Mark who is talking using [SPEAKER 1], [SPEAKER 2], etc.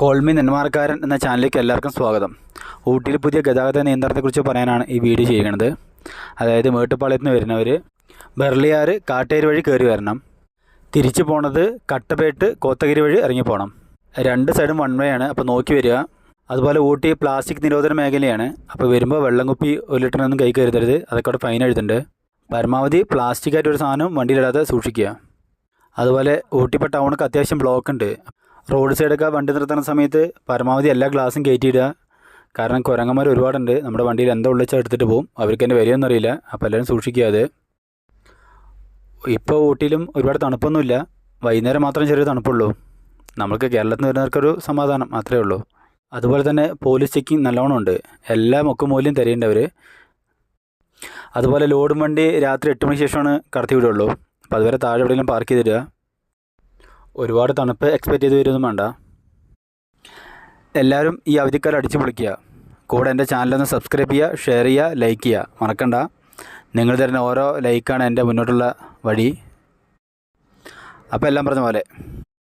[SPEAKER 1] കോൾമി നെന്മാർക്കാരൻ എന്ന ചാനലിലേക്ക് എല്ലാവർക്കും സ്വാഗതം. ഊട്ടിയിൽ പുതിയ ഗതാഗത നിയന്ത്രണത്തെക്കുറിച്ച് പറയാനാണ് ഈ വീഡിയോ ചെയ്യുന്നത്. അതായത് മേട്ടുപ്പാളയത്ത് നിന്ന് വരുന്നവർ ബെർലിയാർ കാട്ടേരി വഴി കയറി വരണം. തിരിച്ചു പോണത് കട്ടപേട്ട് കോത്തഗിരി വഴി ഇറങ്ങി പോകണം രണ്ട് സൈഡും വൺ വേ ആണ്. അപ്പോൾ നോക്കി വരിക. അതുപോലെ ഊട്ടി പ്ലാസ്റ്റിക് നിരോധന മേഖലയാണ്. അപ്പോൾ വരുമ്പോൾ വെള്ളം കുപ്പി ഒരു ലിറ്ററിനൊന്നും കൈ കരുതരുത്. അതൊക്കെ അവിടെ ഫൈൻ എഴുതുന്നുണ്ട്. പരമാവധി പ്ലാസ്റ്റിക് ആയിട്ട് ഒരു സാധനം വണ്ടിയിലിടാതെ സൂക്ഷിക്കുക. അതുപോലെ ഊട്ടിപ്പോൾ ടൗണൊക്കെ അത്യാവശ്യം ബ്ലോക്ക് ഉണ്ട്. റോഡ് സൈഡൊക്കെ വണ്ടി നിർത്തുന്ന സമയത്ത് പരമാവധി എല്ലാ ഗ്ലാസും കയറ്റിയിടുക. കാരണം കുരങ്ങന്മാർ ഒരുപാടുണ്ട്. നമ്മുടെ വണ്ടിയിൽ എന്താ ഉള്ളിച്ചാൽ എടുത്തിട്ട് പോകും. അവർക്ക് എന്റെ വരികയൊന്നും അറിയില്ല. അപ്പോൾ എല്ലാവരും സൂക്ഷിക്കുക അത്. ഇപ്പോൾ ഊട്ടിയിലും ഒരുപാട് തണുപ്പൊന്നുമില്ല. വൈകുന്നേരം മാത്രം ചെറിയ തണുപ്പുള്ളൂ. നമുക്ക് കേരളത്തിൽ നിന്ന് വരുന്നവർക്കൊരു സമാധാനം മാത്രമേ ഉള്ളൂ. അതുപോലെ തന്നെ പോലീസ് ചെക്കിങ് നല്ലോണം ഉണ്ട്. എല്ലാ മുക്കുമൂല്യം തരേണ്ടവർ അതുപോലെ ലോഡും വണ്ടി രാത്രി എട്ട് മണിക്ക് ശേഷമാണ് കടത്തി വിടുള്ളൂ. അപ്പോൾ അതുവരെ താഴെ എവിടെയെങ്കിലും പാർക്ക് ചെയ്തിടുക. ഒരുപാട് തണുപ്പ് എക്സ്പെക്റ്റ് ചെയ്ത് വരുമൊന്നും വേണ്ട. എല്ലാവരും ഈ അവധിക്കാലം അടിച്ചു പൊളിക്കുക. കൂടെ എന്റെ ചാനലൊന്ന് സബ്സ്ക്രൈബ് ചെയ്യുക ഷെയർ ചെയ്യുക ലൈക്ക് ചെയ്യുക. മറക്കണ്ട. നിങ്ങൾ തരുന്ന ഓരോ ലൈക്കാണ് എന്റെ മുന്നോട്ടുള്ള വഴി. അപ്പോൾ എല്ലാം പറഞ്ഞ പോലെ